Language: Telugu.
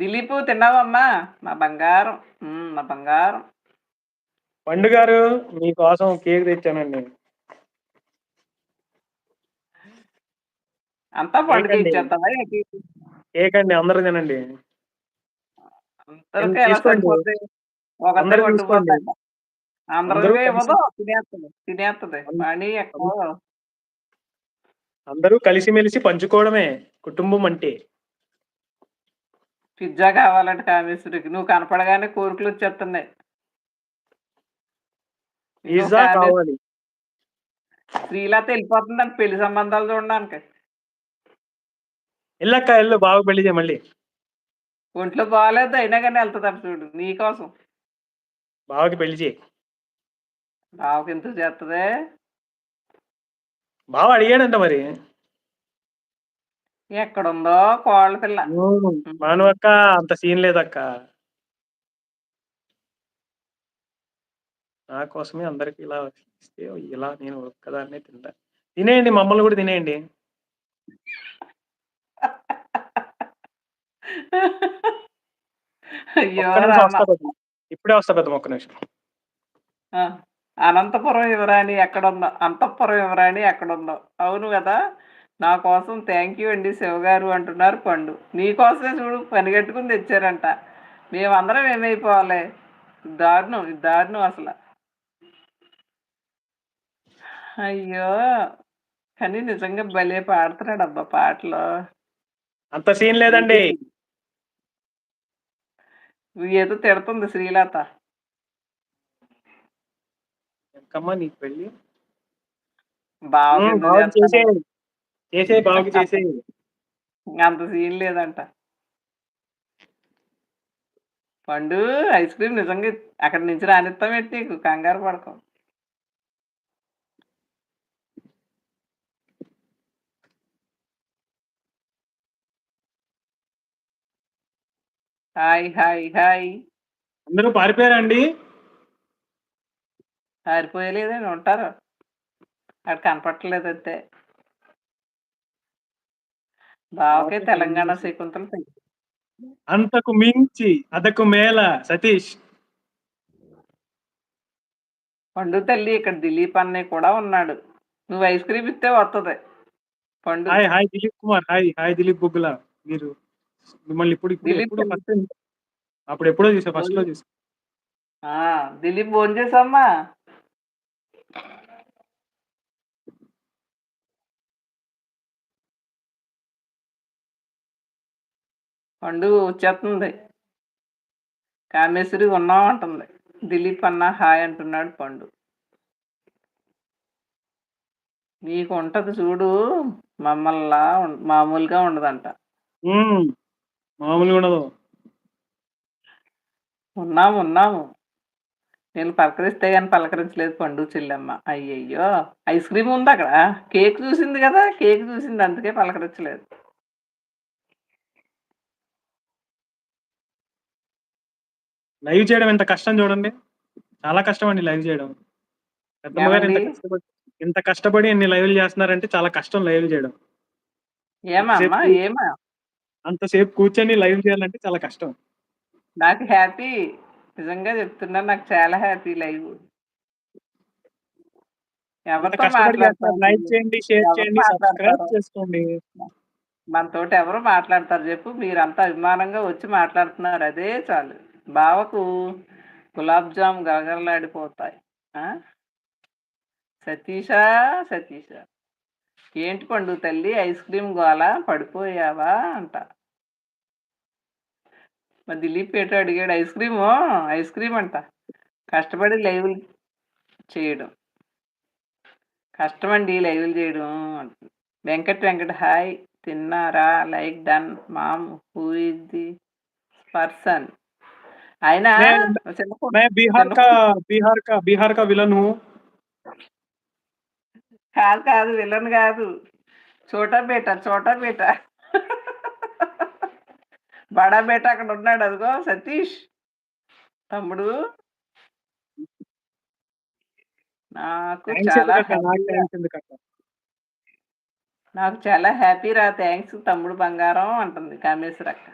దిలీపు తిన్నావమ్మా? నా బంగారం. ఉమ్, నా బంగారం. పండు గారు మీకోసం కేక్ తెచ్చానండి అంతా పండుగ ఏంటండి? ఇచ్చేస్తావా ఏంటి? కేక్ అండి అందరూ తినండి. అందరికీ ఎలా తీసుకోండి. సరిపోద్ది ఒకటే అందరూ వండిపోద్ది తీసుకోండి. అందరికీ అందరూ ఇవ్వదు తినేస్తుంది తినేస్తుంది అందరూ- పని ఎక్కువ. అందరూ కలిసిమెలిసి పంచుకోవడమే కుటుంబం అంటే. పిజ్జా కావాలంటే కామేశ్వరికి. నువ్వు కనపడగానే కోరికలు వచ్చేస్తున్నాయి. కావాలి. శ్రీలత వెళ్ళిపోతుందండి పెళ్ళి సంబంధాలు చూడడానికి. ఎల్లక్క ఎల్లు బాగా పెళ్ళి మళ్ళీ. ఒంట్లో బాగాలేదు అయినా కానీ వెళ్తుందట చూడు నీకోసం బావకి పెళ్ళి చేయి. బావకి ఎందుకు చేస్తుంది బావ అడిగాడంట మరి. ఎక్కడుందో కోళ్ళ పిల్ల. మానవక్క అంత సీన్ లేదక్క. నా కోసమే అందరికి ఇలా ఇస్తే ఇలా నేను ఒక్కదాన్నే తింటా. తినేయండి మమ్మల్ని కూడా తినేయండి. ఇప్పుడే వస్తా పెద్ద ఒక్క నిమిషం. ఆ, అనంతపురం యువరాణి ఎక్కడుందో అంతఃపురం యువరాణి ఎక్కడుందో. అవును కదా? నా కోసం థ్యాంక్ యూ అండి శివగారు అంటున్నారు పండు. నీకోసమే చూడు పనిగట్టుకుని తెచ్చారంట. మేమందరం ఏమైపోవాలి? దారుణం దారుణం అసలు. అయ్యో కానీ నిజంగా భలే పాడుతున్నాడు అబ్బా పాటలు. అంత సీన్ లేదండి. ఏదో తిడుతుంది శ్రీలత. ఎంకమ్మా బాగా చేసే బావకి చేసే అంత సీన్ లేదంట. పండు ఐస్ క్రీమ్ నిజంగా అక్కడ నుంచి రానిస్తాం ఏంటి నీకు? కంగారు పడకం. Hi hi hi. అందరూ పారిపోయారండి? పారిపోయలేదని ఉంటారు. అక్కడ కనపట్టలేదు అంతే. బావకే తెలంగాణ. శకుంతలు అంతకు మించి అదకు మేల సతీష్. పండు తల్లి ఇక్కడ దిలీప్ అన్నయ్య కూడా ఉన్నాడు. నువ్వు ఐస్ క్రీమ్ ఇస్తే వస్తుంది పండు hi hi Dilip Kumar hi hi Dilip Boggula. మీరు మిమ్మల్ని ఇప్పుడు ఇప్పుడు దిలీప్ ఎప్పుడు ఫస్ట్ అప్పుడు ఎప్పుడో చూసా ఫస్ట్లో చూసా. ఆ, దిలీప్ ఫోన్ చేసమ్మా పండు వచ్చేస్తుంది. కామేశ్వరి ఉన్నాం అంటుంది. దిలీప్ అన్న హాయ్ అంటున్నాడు పండు. నీకు ఉంటది చూడు మమ్మల్లా మామూలుగా ఉండదంట. మామూలుగా ఉండదు. ఉన్నాము ఉన్నాము. నేను పలకరిస్తే కానీ పలకరించలేదు పండు చెల్లెమ్మ. అయ్యయ్యో ఐస్ క్రీమ్ ఉంది అక్కడ కేక్ చూసింది కదా కేక్ చూసింది అందుకే పలకరించలేదు. లైవ్ చేయడం ఎంత కష్టం చూడండి. చాలా కష్టం అండి లైవ్ చేయడం. పెద్దమ్మ గారు ఇంత? కష్టపడి ఇంత కష్టపడి ఎన్ని లైవ్లు చేస్తున్నారంటే చాలా కష్టం లైవ్ చేయడం. అంతసేపు కూర్చొని లైవ్ చేయాలంటే చాలా కష్టం. నాకు హ్యాపీ. నిజంగా చెప్తున్నా నాకు చాలా హ్యాపీ లైవ్. లైక్ చేయండి షేర్ చేయండి సబ్స్క్రైబ్ మాట్లాడతారు? చేసుకోండి. మనతోటి ఎవరు మాట్లాడతారు చెప్పు. మీరంతా అభిమానంగా వచ్చి మాట్లాడుతున్నారు. అదే చాలు. బావకు గులాబ్ జామ్ గలగలలాడిపోతాయి సతీషా సతీషా. ఏంటి పండు తల్లి ఐస్ క్రీమ్ గోల పడిపోయావా అంట. మరి దిలీప్ ఏటో అడిగాడు ఐస్ క్రీము? ఐస్ క్రీమ్ అంట. కష్టపడి లైవ్లు చేయడం. కష్టమండి లైవ్లు చేయడం అంటుంది వెంకట్ వెంకట్ హాయ్. తిన్నారా? Like done. Mom who is the person? ఆయన నేను- చిన్న ఫోటో- मैं बिहार का बिहार का बिहार का विलन हूँ కాదు కాదు విలన్ కాదు చోటా బేట చోటా బేట బడా బేట అక్కడ ఉన్నాడు అదిగో సతీష్ తమ్ముడు నాకు థ్యాంక్స్ చాలా ఎందుకక్క నాకు హ్యాపీగా థ్యాంక్స్ ఎందుకక్క నాకు చాలా హ్యాపీ రా థ్యాంక్స్ తమ్ముడు బంగారం అంటుంది కామేశ్వరక్క